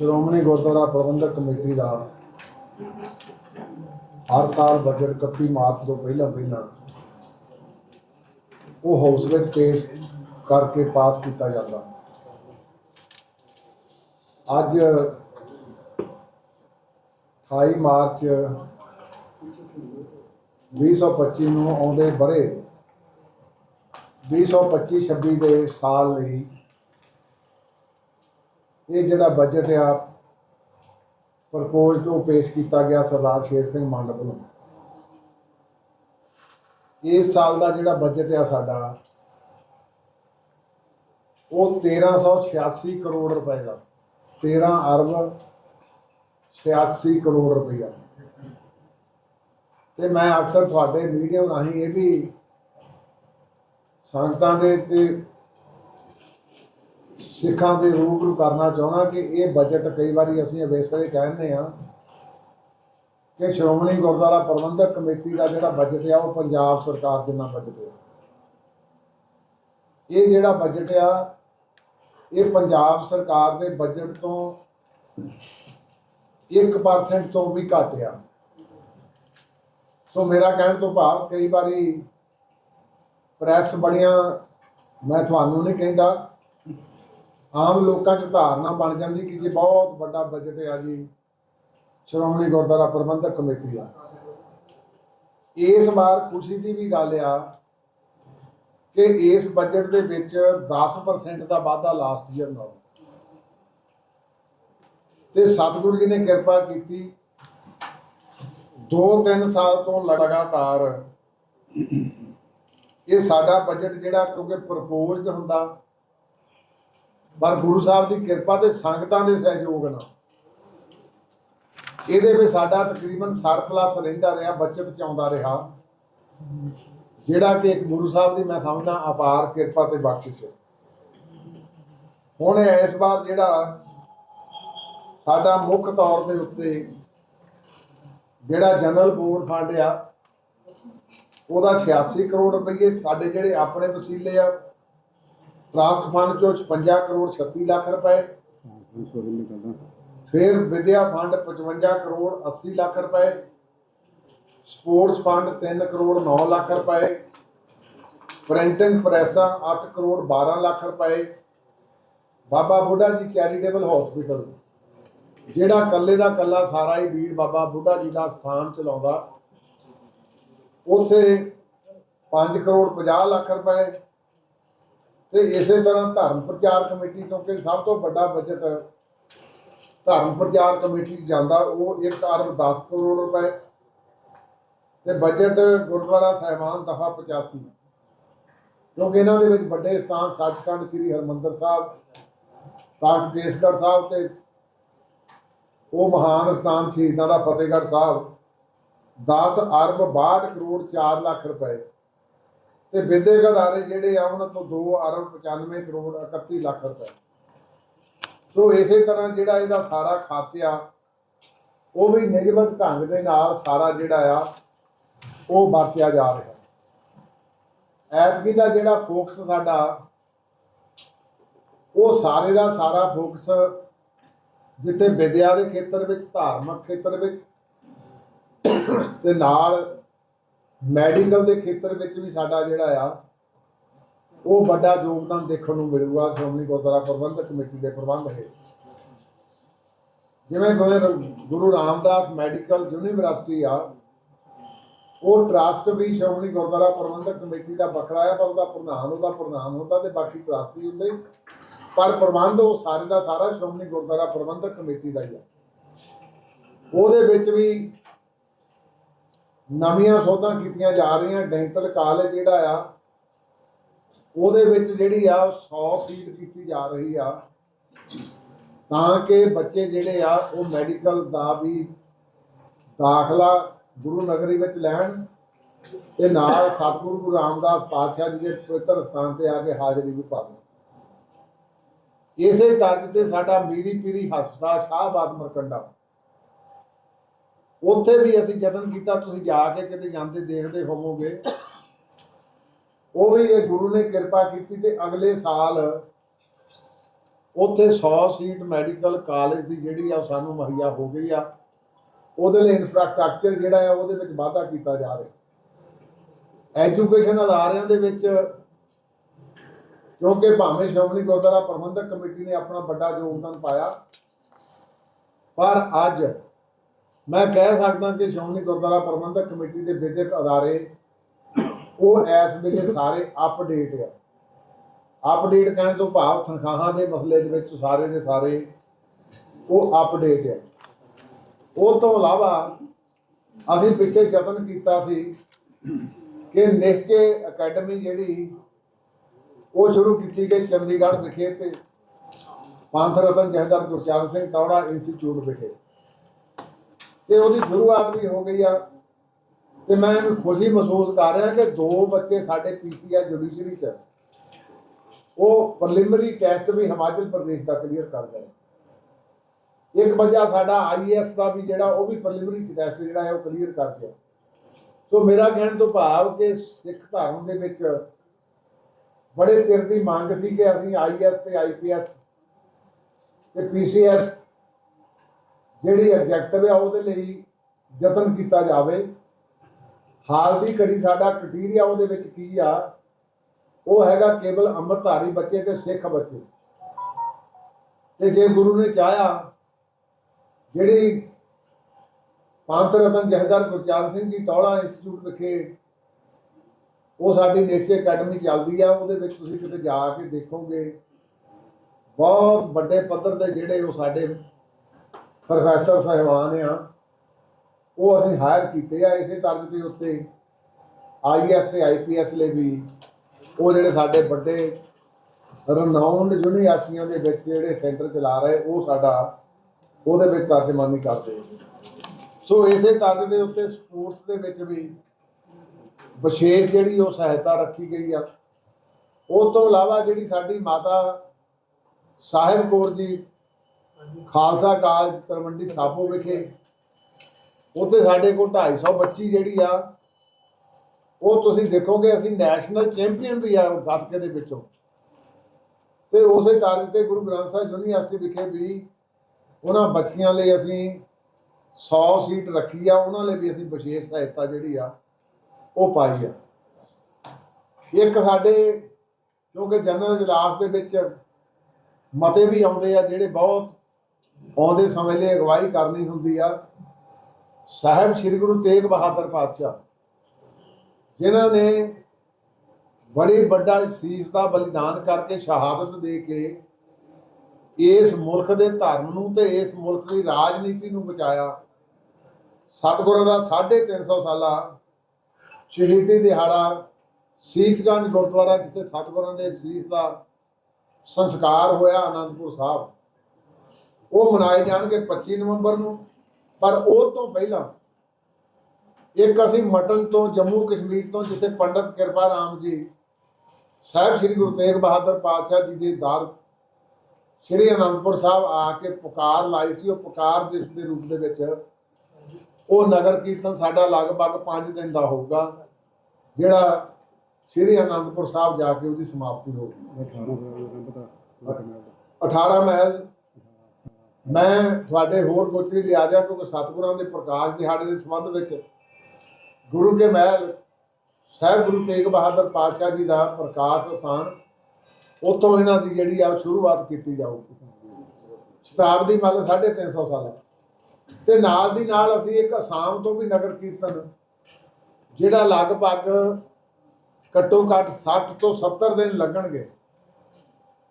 Shiromani Gurdwara Parbandhak committee ਦਾ ਹਰ ਸਾਲ ਬਜਟ 31 ਮਾਰਚ ਤੋਂ ਪਹਿਲਾਂ ਪਹਿਲਾਂ ਉਹ ਹਾਊਸ ਵਿੱਚ ਪੇਸ਼ ਕਰਕੇ ਪਾਸ ਕੀਤਾ ਜਾਂਦਾ। ਅੱਜ 28 ਮਾਰਚ 2025 ਨੂੰ ਆਉਂਦੇ ਬਰੇ 2025-26 ਦੇ ਸਾਲ ਲਈ ਇਹ ਜਿਹੜਾ ਬਜਟ ਆ, ਪ੍ਰਪੋਜ਼ ਤੋਂ ਪੇਸ਼ ਕੀਤਾ ਗਿਆ ਸਰਦਾਰ ਸ਼ੇਰ ਸਿੰਘ ਮੰਡ ਵੱਲੋਂ ਇਸ ਸਾਲ ਦਾ ਜਿਹੜਾ ਬਜਟ ਆ ਸਾਡਾ, ਉਹ 1386 ਕਰੋੜ ਰੁਪਏ ਦਾ। 13 ਅਰਬ 86 ਕਰੋੜ ਰੁਪਇਆ ਤੇ ਮੈਂ ਅਕਸਰ ਤੁਹਾਡੇ ਮੀਡੀਆ ਰਾਹੀਂ ਇਹ ਵੀ ਸੰਗਤਾਂ ਦੇ ਤੇ ਸਿੱਖਾਂ ਦੇ ਰੂਬਰੂ ਕਰਨਾ ਚਾਹੁੰਦਾ ਕਿ ਇਹ ਬਜਟ ਕਈ ਵਾਰੀ ਅਸੀਂ ਇਸ ਵੇਲੇ ਕਹਿੰਦੇ ਆ ਕਿ ਸ਼੍ਰੋਮਣੀ ਗੁਰਦੁਆਰਾ ਪ੍ਰਬੰਧਕ ਕਮੇਟੀ ਦਾ ਜਿਹੜਾ ਬਜਟ ਆ, ਉਹ ਪੰਜਾਬ ਸਰਕਾਰ ਦੇ ਨਾਲ ਬਜਟ ਆ। ਇਹ ਜਿਹੜਾ ਬਜਟ ਆ, ਇਹ ਪੰਜਾਬ ਸਰਕਾਰ ਦੇ ਬਜਟ ਤੋਂ 1% ਤੋਂ ਵੀ ਘੱਟ ਆ। ਸੋ ਮੇਰਾ ਕਹਿਣ ਤੋਂ ਭਾਵ ਕਈ ਵਾਰੀ ਪ੍ਰੈਸ ਬੜੀਆਂ ਮੈਂ ਤੁਹਾਨੂੰ ਨਹੀਂ ਕਹਿੰਦਾ ਆਮ ਲੋਕਾਂ 'ਚ ਧਾਰਨਾ ਬਣ ਜਾਂਦੀ ਕਿ ਜੀ ਬਹੁਤ ਵੱਡਾ ਬਜਟ ਆ ਜੀ, ਸ਼੍ਰੋਮਣੀ ਗੁਰਦੁਆਰਾ ਪ੍ਰਬੰਧਕ ਕਮੇਟੀ ਦਾ। ਇਸ ਵਾਰ ਖੁਸ਼ੀ ਦੀ ਵੀ ਗੱਲ ਆ ਕਿ ਇਸ ਬਜਟ ਦੇ ਵਿੱਚ 10% ਦਾ ਵਾਧਾ ਲਾਸਟ ਈਅਰ ਨਾਲ। ਤੇ ਸਤਿਗੁਰੂ ਜੀ ਨੇ ਕਿਰਪਾ ਕੀਤੀ 2-3 ਸਾਲ ਤੋਂ ਲਗਾਤਾਰ ਇਹ ਸਾਡਾ ਬਜਟ ਜਿਹੜਾ ਕਿਉਂਕਿ ਪ੍ਰਪੋਜ਼ਡ ਹੁੰਦਾ ਪਰ ਗੁਰੂ ਸਾਹਿਬ ਦੀ ਕਿਰਪਾ ਤੇ ਸੰਗਤਾਂ ਦੇ ਸਹਿਯੋਗ ਨਾਲ। ਇਹਦੇ ਵਿੱਚ ਸਾਡਾ ਤਕਰੀਬਨ ਸਰਪਲਸ ਰਹਿੰਦਾ ਰਿਹਾ, ਬਚਤ ਚ ਆਉਂਦਾ ਰਿਹਾ। ਜਿਹੜਾ ਕਿ ਗੁਰੂ ਸਾਹਿਬ ਦੀ ਮੈਂ ਸਮਝਦਾ ਅਪਾਰ ਕਿਰਪਾ ਤੇ ਬਖਸ਼ਿਸ਼ ਹੈ। ਹੁਣ ਇਸ ਵਾਰ ਜਿਹੜਾ ਸਾਡਾ ਮੁੱਖ ਤੌਰ ਦੇ ਉੱਤੇ ਜਿਹੜਾ ਜਨਰਲ ਬੋਰਡ ਫੰਡ ਆ, ਉਹਦਾ 86 ਕਰੋੜ ਰੁਪਏ ਸਾਡੇ ਜਿਹੜੇ ਆਪਣੇ ਵਸੀਲੇ ਆ ਟਰਸਟ ਫੰਡ ਚੋਂ 56 ਕਰੋੜ 36 ਲੱਖ ਰੁਪਏ। ਫਿਰ ਵਿਦਿਆ ਫੰਡ 55 ਕਰੋੜ 80 ਲੱਖ ਰੁਪਏ। ਸਪੋਰਟਸ ਫੰਡ 3 ਕਰੋੜ 9 ਲੱਖ ਰੁਪਏ। ਪ੍ਰਿੰਟਿੰਗ ਪ੍ਰੈਸਾਂ 8 ਕਰੋੜ 12 ਲੱਖ ਰੁਪਏ। ਬਾਬਾ ਬੁੱਢਾ ਜੀ ਚੈਰੀਟੇਬਲ ਹਸਪੀਟਲ, ਜਿਹੜਾ ਕੱਲੇ ਦਾ ਕੱਲਾ ਸਾਰਾ ਹੀ ਵੀਰ ਬਾਬਾ ਬੁੱਢਾ ਜੀ ਦਾ ਸਥਾਨ ਚਲਾਉਂਦਾ। ਉਥੇ 5 ਕਰੋੜ 50 ਲੱਖ ਰੁਪਏ। ਤੇ ਇਸੇ ਤਰ੍ਹਾਂ ਧਰਮ ਪ੍ਰਚਾਰ ਕਮੇਟੀ, ਕਿਉਂਕਿ ਸਭ ਤੋਂ ਵੱਡਾ ਬਜਟ ਧਰਮ ਪ੍ਰਚਾਰ ਕਮੇਟੀ 'ਚ ਜਾਂਦਾ, ਉਹ 1 ਅਰਬ 10 ਕਰੋੜ ਰੁਪਏ ਤੇ ਬਜਟ ਗੁਰਦੁਆਰਾ ਸਾਹਿਬਾਨ ਦਫਾ 85 ਕਿਉਂਕਿ ਇਹਨਾਂ ਦੇ ਵਿੱਚ ਵੱਡੇ ਸਥਾਨ ਸੱਚਖੰਡ ਸ੍ਰੀ ਹਰਮੰਦਰ ਸਾਹਿਬ ਤਾਜ ਕੇਸਗੜ੍ਹ ਸਾਹਿਬ ਤੇ ਉਹ ਮਹਾਨ ਸਥਾਨ ਸ਼ਹੀਦਾਂ ਦਾ ਫਤਿਹਗੜ੍ਹ ਸਾਹਿਬ। 10 ਅਰਬ 62 ਕਰੋੜ 4 ਲੱਖ ਰੁਪਏ। ਤੇ ਵਿਦਿਅਕ ਅਦਾਰੇ ਜਿਹੜੇ ਆ ਉਹਨਾਂ ਤੋਂ 2 ਅਰਬ 95 ਕਰੋੜ 31 ਲੱਖ ਰੁਪਏ। ਸੋ ਇਸੇ ਤਰ੍ਹਾਂ ਜਿਹੜਾ ਇਹਦਾ ਸਾਰਾ ਖਰਚਾ, ਉਹ ਵੀ ਨਿਯਮਤ ਢੰਗ ਦੇ ਨਾਲ ਸਾਰਾ ਜਿਹੜਾ ਆ, ਉਹ ਵਰਤਿਆ ਜਾ ਰਿਹਾ। ਐਤਕੀ ਦਾ ਜਿਹੜਾ ਫੋਕਸ ਸਾਡਾ, ਉਹ ਸਾਰੇ ਦਾ ਸਾਰਾ ਫੋਕਸ ਜਿੱਥੇ ਵਿਦਿਆ ਦੇ ਖੇਤਰ ਵਿੱਚ, ਧਾਰਮਿਕ ਖੇਤਰ ਵਿੱਚ ਤੇ ਨਾਲ ਮੈਡੀਕਲ ਦੇ ਖੇਤਰ ਵਿੱਚ ਵੀ ਸਾਡਾ ਜਿਹੜਾ ਆ, ਉਹ ਵੱਡਾ ਯੋਗਦਾਨ ਦੇਖਣ ਨੂੰ ਮਿਲੂਗਾ, ਸ਼੍ਰੋਮਣੀ ਗੁਰਦੁਆਰਾ ਪ੍ਰਬੰਧਕ ਕਮੇਟੀ ਦੇ ਪ੍ਰਬੰਧ ਹੈ ਜਿਵੇਂ ਗੁਰੂ- ਰਾਮਦਾਸ ਮੈਡੀਕਲ ਯੂਨੀਵਰਸਿਟੀ ਆ, ਉਹ ਟਰਸਟ ਵੀ ਸ਼੍ਰੋਮਣੀ ਗੁਰਦੁਆਰਾ ਪ੍ਰਬੰਧਕ ਕਮੇਟੀ ਦਾ ਵੱਖਰਾ ਆ, ਪਰ ਉਹਦਾ ਪ੍ਰਧਾਨ ਉਹਦਾ ਪ੍ਰਧਾਨ ਹੁੰਦਾ ਤੇ ਬਾਕੀ ਟਰਸਟੀ ਹੁੰਦੇ। ਪਰ ਪ੍ਰਬੰਧ ਉਹ ਸਾਰੇ ਦਾ ਸਾਰਾ ਸ਼੍ਰੋਮਣੀ ਗੁਰਦੁਆਰਾ ਪ੍ਰਬੰਧਕ ਕਮੇਟੀ ਦਾ ਹੀ ਆ। ਉਹਦੇ ਵਿੱਚ ਵੀ ਨਵੀਆਂ ਸੋਧਾਂ ਕੀਤੀਆਂ ਜਾ ਰਹੀਆਂ, ਡੈਂਟਲ ਕਾਲਜ ਜਿਹੜਾ ਆ, ਉਹਦੇ ਵਿੱਚ ਜਿਹੜੀ ਆ 100 ਸੀਟ ਕੀਤੀ ਜਾ ਰਹੀ ਆ। ਤਾਂ ਕਿ ਬੱਚੇ ਜਿਹੜੇ ਆ, ਉਹ ਮੈਡੀਕਲ ਦਾ ਵੀ ਦਾਖਲਾ ਗੁਰੂ ਨਗਰੀ ਵਿੱਚ ਲੈਣ ਤੇ ਨਾਲ ਸਤਿਗੁਰੂ ਗੁਰੂ ਰਾਮਦਾਸ ਪਾਤਸ਼ਾਹ ਜੀ ਦੇ ਪਵਿੱਤਰ ਸਥਾਨ ਤੇ ਆ ਕੇ ਹਾਜ਼ਰੀ ਵੀ ਪਾਉਣ ਇਸੇ ਤਰਜ਼ ਤੇ ਸਾਡਾ ਮੀਰੀ ਪੀਰੀ ਹਸਪਤਾਲ ਸ਼ਾਹਬਾਦ ਮਰਕੰਡਾ। ਉੱਥੇ ਵੀ ਅਸੀਂ ਯਤਨ ਕੀਤਾ, ਤੁਸੀਂ ਜਾ ਕੇ ਕਿਤੇ ਜਾਂਦੇ, ਦੇਖਦੇ ਹੋਵੋਗੇ। ਉਹ ਵੀ ਇਹ ਗੁਰੂ ਨੇ ਕਿਰਪਾ ਕੀਤੀ ਤੇ ਅਗਲੇ ਸਾਲ ਉੱਥੇ 100 ਸੀਟ ਮੈਡੀਕਲ ਕਾਲਜ ਦੀ ਜਿਹੜੀ ਆ ਉਹ ਸਾਨੂੰ ਮੁਹੱਈਆ ਹੋ ਗਈ ਆ। ਉਹਦੇ ਲਈ ਇਨਫਰਾਸਟ੍ਰਕਚਰ ਜਿਹੜਾ ਆ, ਉਹਦੇ ਵਿੱਚ ਵਾਧਾ ਕੀਤਾ ਜਾ ਰਿਹਾ। ਐਜੂਕੇਸ਼ਨ ਅਦਾਰਿਆਂ ਦੇ ਵਿੱਚ ਕਿਉਂਕਿ ਭਾਵੇਂ ਸ਼੍ਰੋਮਣੀ ਗੁਰਦੁਆਰਾ ਪ੍ਰਬੰਧਕ ਕਮੇਟੀ ਨੇ ਆਪਣਾ ਵੱਡਾ ਯੋਗਦਾਨ ਪਾਇਆ, ਪਰ ਅੱਜ ਮੈਂ ਕਹਿ ਸਕਦਾ ਕਿ ਸ਼੍ਰੋਮਣੀ ਗੁਰਦੁਆਰਾ ਪ੍ਰਬੰਧਕ ਕਮੇਟੀ ਦੇ ਵਿਦਿਅਕ ਅਦਾਰੇ, ਉਹ ਇਸ ਵੇਲੇ ਸਾਰੇ ਅਪਡੇਟ ਆ। ਅਪਡੇਟ ਕਹਿਣ ਤੋਂ ਭਾਵ ਤਨਖਾਹਾਂ ਦੇ ਮਸਲੇ ਦੇ ਵਿੱਚ ਸਾਰੇ ਦੇ ਸਾਰੇ ਉਹ ਅਪਡੇਟ ਆ। ਉਹ ਤੋਂ ਇਲਾਵਾ ਅਸੀਂ ਪਿੱਛੇ ਯਤਨ ਕੀਤਾ ਸੀ ਕਿ ਨਿਸ਼ਚੇ ਅਕੈਡਮੀ ਜਿਹੜੀ, ਉਹ ਸ਼ੁਰੂ ਕੀਤੀ ਗਈ ਚੰਡੀਗੜ੍ਹ ਵਿਖੇ ਤੇ ਪੰਥ ਰਤਨ ਜਹਦਰ ਗੁਰਚਰਨ ਸਿੰਘ ਤੌੜਾ ਇੰਸਟੀਚਿਊਟ ਵਿਖੇ। ਤੇ ਉਹਦੀ ਸ਼ੁਰੂਆਤ ਵੀ ਹੋ ਗਈ ਆ। ਤੇ ਮੈਂ ਖੁਸ਼ੀ ਮਹਿਸੂਸ ਕਰ ਰਿਹਾ ਕਿ ਦੋ ਬੱਚੇ ਸਾਡੇ ਪੀਸੀਆ ਜੁਡੀਸ਼ਰੀ ਚ। ਉਹ ਪ੍ਰੀਲਿਮਿਨਰੀ ਟੈਸਟ ਵੀ ਹਿਮਾਚਲ ਪ੍ਰਦੇਸ਼ ਦਾ ਕਲੀਅਰ ਕਰ ਗਏ ਇੱਕ ਬੱਚਾ ਸਾਡਾ ਆਈਐਸ ਦਾ ਵੀ ਜਿਹੜਾ, ਉਹ ਵੀ ਪ੍ਰੀਲਿਮਿਨਰੀ ਟੈਸਟ ਜਿਹੜਾ ਹੈ, ਉਹ ਕਲੀਅਰ ਕਰ ਗਿਆ ਸੋ ਮੇਰਾ ਕਹਿਣ ਤੋਂ ਭਾਵ ਕਿ ਸਿੱਖ ਧਰਮ ਦੇ ਵਿੱਚ ਬੜੇ ਚਿਰ ਦੀ ਮੰਗ ਸੀ ਕਿ ਅਸੀਂ ਆਈਐਸ ਤੇ ਆਈਪੀਐਸ ਤੇ ਪੀਸੀਐਸ ਜਿਹੜੀ ਆਬਜੈਕਟਿਵ ਹੈ ਉਹਦੇ ਲਈ ਯਤਨ ਕੀਤਾ ਜਾਵੇ। ਹਾਲ ਦੀ ਘੜੀ ਸਾਡਾ ਕ੍ਰਾਈਟੇਰੀਆ ਉਹਦੇ ਵਿੱਚ ਕੀ ਆ? ਉਹ ਹੈਗਾ ਕੇਵਲ ਅੰਮ੍ਰਿਤਧਾਰੀ ਬੱਚੇ ਤੇ ਸਿੱਖ ਬੱਚੇ। ਤੇ ਜੇ ਗੁਰੂ ਨੇ ਚਾਹਿਆ, ਜਿਹੜੀ ਪੰਥ ਰਤਨ ਜਹਦਰ ਗੁਰਚਰਨ ਸਿੰਘ ਜੀ ਟੌਲਾ ਇੰਸਟੀਚਿਊਟ ਵਿਖੇ ਉਹ ਸਾਡੀ ਨੇਚਰ ਅਕੈਡਮੀ ਚੱਲਦੀ ਆ, ਉਹਦੇ ਵਿੱਚ ਤੁਸੀਂ ਕਿਤੇ ਜਾ ਕੇ ਦੇਖੋਗੇ, ਬਹੁਤ ਵੱਡੇ ਪੱਧਰ 'ਤੇ ਜਿਹੜੇ ਉਹ ਸਾਡੇ ਪ੍ਰੋਫੈਸਰ ਸਾਹਿਬਾਨ ਆ। ਉਹ ਅਸੀਂ ਹਾਇਰ ਕੀਤੇ ਆ ਇਸੇ ਤਰ੍ਹਾਂ ਦੇ ਉੱਤੇ। ਆਈਐਸ ਤੇ ਆਈਪੀਐਸ ਲਈ ਵੀ ਉਹ ਜਿਹੜੇ ਸਾਡੇ ਵੱਡੇ ਰਨਾਉਂਡ ਯੂਨੀਵਰਸਿਟੀਆਂ ਦੇ ਵਿੱਚ ਜਿਹੜੇ ਸੈਂਟਰ ਚਲਾ ਰਹੇ, ਉਹ ਸਾਡਾ ਉਹਦੇ ਵਿੱਚ ਤਰਜਮਾਨੀ ਕਰਦੇ ਸੋ ਇਸੇ ਤਰ੍ਹਾਂ ਦੇ ਉੱਤੇ ਸਪੋਰਟਸ ਦੇ ਵਿੱਚ ਵੀ ਵਿਸ਼ੇਸ਼ ਜਿਹੜੀ ਉਹ ਸਹਾਇਤਾ ਰੱਖੀ ਗਈ ਆ। ਉਹ ਤੋਂ ਇਲਾਵਾ ਜਿਹੜੀ ਸਾਡੀ ਮਾਤਾ ਸਾਹਿਬ ਕੌਰ ਜੀ ਖਾਲਸਾ ਕਾਲਜ ਤਲਵੰਡੀ ਸਾਬੋ ਵਿਖੇ। ਉੱਥੇ ਸਾਡੇ ਕੋਲ 250 ਬੱਚੀ ਜਿਹੜੀ ਆ, ਉਹ ਤੁਸੀਂ ਦੇਖੋਗੇ, ਅਸੀਂ ਨੈਸ਼ਨਲ ਚੈਂਪੀਅਨ ਵੀ ਆ ਉਹ ਗੱਤਕੇ ਦੇ ਵਿੱਚੋਂ। ਤੇ ਉਸੇ ਤਰ੍ਹਾਂ ਤੇ ਗੁਰੂ ਗ੍ਰੰਥ ਸਾਹਿਬ ਯੂਨੀਵਰਸਿਟੀ ਵਿਖੇ ਵੀ ਉਹਨਾਂ ਬੱਚੀਆਂ ਲਈ ਅਸੀਂ 100 ਸੀਟ ਰੱਖੀ ਆ, ਉਹਨਾਂ ਲਈ ਵੀ ਅਸੀਂ ਵਿਸ਼ੇਸ਼ ਸਹਾਇਤਾ ਜਿਹੜੀ ਆ, ਉਹ ਪਾਈ ਆ। ਇੱਕ ਸਾਡੇ, ਕਿਉਂਕਿ ਜਨਰਲ ਇਜਲਾਸ ਦੇ ਵਿੱਚ ਮਤੇ ਵੀ ਆਉਂਦੇ ਆ, ਜਿਹੜੇ ਬਹੁਤ ਆਉਂਦੇ ਸਮੇਂ ਲਈ ਅਗਵਾਈ ਕਰਨੀ ਹੁੰਦੀ ਆ। ਸਾਹਿਬ ਸ੍ਰੀ ਗੁਰੂ ਤੇਗ ਬਹਾਦਰ ਪਾਤਸ਼ਾਹ, ਜਿਨ੍ਹਾਂ ਨੇ ਬੜੀ ਵੱਡਾ ਸੀਸ ਦਾ ਬਲੀਦਾਨ ਕਰਕੇ ਸ਼ਹਾਦਤ ਦੇ ਕੇ ਇਸ ਮੁਲਕ ਦੇ ਧਰਮ ਨੂੰ ਤੇ ਇਸ ਮੁਲਕ ਦੀ ਰਾਜਨੀਤੀ ਨੂੰ ਬਚਾਇਆ। ਸਤਿਗੁਰਾਂ ਦਾ 350 ਸਾਲਾ ਸ਼ਹੀਦੀ ਦਿਹਾੜਾ ਸੀਸਗੰਜ ਗੁਰਦੁਆਰਾ ਜਿੱਥੇ ਸਤਿਗੁਰਾਂ ਦੇ ਸੀਸ ਦਾ ਸੰਸਕਾਰ ਹੋਇਆ, ਆਨੰਦਪੁਰ ਸਾਹਿਬ। ਉਹ ਮਨਾਏ ਜਾਣਗੇ 25 ਨਵੰਬਰ ਨੂੰ। ਪਰ ਉਹ ਤੋਂ ਪਹਿਲਾਂ ਇੱਕ ਅਸੀਂ ਮਟਨ ਤੋਂ ਜੰਮੂ ਕਸ਼ਮੀਰ ਤੋਂ ਜਿੱਥੇ ਪੰਡਤ ਕਿਰਪਾ ਰਾਮ ਜੀ ਸਾਹਿਬ ਸ੍ਰੀ ਗੁਰੂ ਤੇਗ ਬਹਾਦਰ ਪਾਤਸ਼ਾਹ ਜੀ ਦੇ ਦਰ ਸ੍ਰੀ ਅਨੰਦਪੁਰ ਸਾਹਿਬ ਆ ਕੇ ਪੁਕਾਰ ਲਾਈ ਸੀ ਉਹ ਪੁਕਾਰ ਦੇ ਦੇ ਰੂਪ ਦੇ ਵਿੱਚ ਉਹ ਨਗਰ ਕੀਰਤਨ ਸਾਡਾ ਲਗਭਗ 5 ਦਿਨ ਦਾ ਹੋਊਗਾ ਜਿਹੜਾ ਸ੍ਰੀ ਅਨੰਦਪੁਰ ਸਾਹਿਬ ਜਾ ਕੇ ਉਹਦੀ ਸਮਾਪਤੀ ਹੋਊਗੀ 18 ਮਹਿਲ ਮੈਂ ਤੁਹਾਡੇ ਹੋਰ ਗੋਚਰੀ ਲਿਆ ਦਿਆ ਕਿਉਂਕਿ ਸਤਿਗੁਰਾਂ ਦੇ ਪ੍ਰਕਾਸ਼ ਦਿਹਾੜੇ ਦੇ ਸੰਬੰਧ ਵਿੱਚ ਗੁਰੂ ਕੇ ਮਹਿਲ, ਸਾਹਿਬ ਗੁਰੂ ਤੇਗ ਬਹਾਦਰ ਪਾਤਸ਼ਾਹ ਜੀ ਦਾ ਪ੍ਰਕਾਸ਼ ਸਥਾਨ, ਉੱਥੋਂ ਇਹਨਾਂ ਦੀ ਜਿਹੜੀ ਆ ਉਹ ਸ਼ੁਰੂਆਤ ਕੀਤੀ ਜਾਊਗੀ। ਸ਼ਤਾਬਦੀ ਮੰਨ ਲਓ 350 ਸਾਲ ਤੇ ਨਾਲ ਦੀ ਨਾਲ ਅਸੀਂ ਇੱਕ ਅਸਾਮ ਤੋਂ ਵੀ ਨਗਰ ਕੀਰਤਨ, ਜਿਹੜਾ ਲਗਭਗ ਘੱਟੋ ਘੱਟ 60 ਤੋਂ 70 ਦਿਨ ਲੱਗਣਗੇ।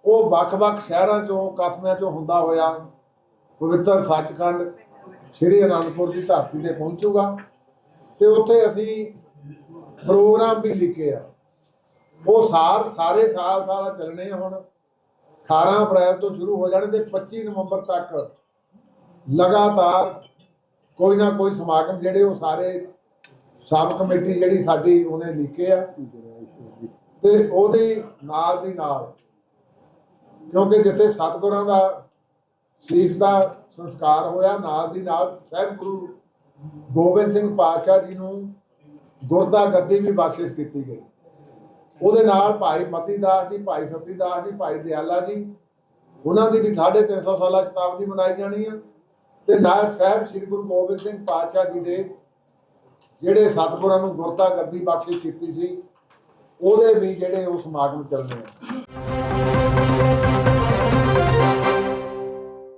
ਉਹ ਵੱਖ-ਵੱਖ ਸ਼ਹਿਰਾਂ ਚੋਂ, ਕਸਬਿਆਂ ਚੋਂ ਹੁੰਦਾ ਹੋਇਆ ਪਵਿੱਤਰ ਸੱਚਖੰਡ ਸ੍ਰੀ ਅਨੰਦਪੁਰ ਦੀ ਧਰਤੀ ਤੇ ਪਹੁੰਚੂਗਾ। ਤੇ ਉੱਥੇ ਅਸੀਂ ਪ੍ਰੋਗਰਾਮ ਵੀ ਲਿਖੇ ਆ। ਉਹ ਸਾਰ ਸਾਰੇ ਸਾਲ ਸਾਲ ਚੱਲਣੇ ਆ ਹੁਣ। 18 ਅਪ੍ਰੈਲ ਤੋਂ ਸ਼ੁਰੂ ਹੋ ਜਾਣੇ ਤੇ 25 ਨਵੰਬਰ ਤੱਕ ਲਗਾਤਾਰ ਕੋਈ ਨਾ ਕੋਈ ਸਮਾਗਮ ਜਿਹੜੇ ਉਹ ਸਾਰੇ ਸਬ ਕਮੇਟੀ ਜਿਹੜੀ ਸਾਡੀ ਉਹਨੇ ਲਿਖੇ ਆ। ਤੇ ਉਹਦੇ ਨਾਲ ਦੀ ਨਾਲ ਕਿਉਂਕਿ ਜਿੱਥੇ ਸਤਿਗੁਰਾਂ ਦਾ ਸੀਸ ਦਾ ਸੰਸਕਾਰ ਹੋਇਆ, ਨਾਲ ਦੀ ਨਾਲ ਸਾਹਿਬ ਗੁਰੂ ਗੋਬਿੰਦ ਸਿੰਘ ਪਾਤਸ਼ਾਹ ਜੀ ਨੂੰ ਗੁਰਦਾ ਗੱਦੀ ਵੀ ਬਖਸ਼ਿਸ਼ ਕੀਤੀ ਗਈ। ਉਹਦੇ ਨਾਲ ਭਾਈ ਮਤੀ ਦਾਸ ਜੀ, ਭਾਈ ਸਤੀ ਦਾਸ ਜੀ, ਭਾਈ ਦਿਆਲਾ ਜੀ, ਉਹਨਾਂ ਦੀ ਵੀ 350 ਸਾਲਾ ਸ਼ਤਾਬਦੀ ਮਨਾਈ ਜਾਣੀ ਆ। ਤੇ ਨਾਲ ਸਾਹਿਬ ਸ੍ਰੀ ਗੁਰੂ ਗੋਬਿੰਦ ਸਿੰਘ ਪਾਤਸ਼ਾਹ ਜੀ ਦੇ ਜਿਹੜੇ ਸਤਿਗੁਰਾਂ ਨੂੰ ਗੁਰਤਾ ਗੱਦੀ ਬਖਸ਼ਿਸ਼ ਕੀਤੀ ਸੀ, ਉਹਦੇ ਵੀ ਜਿਹੜੇ ਉਹ ਸਮਾਗਮ ਚੱਲਦੇ ਆ।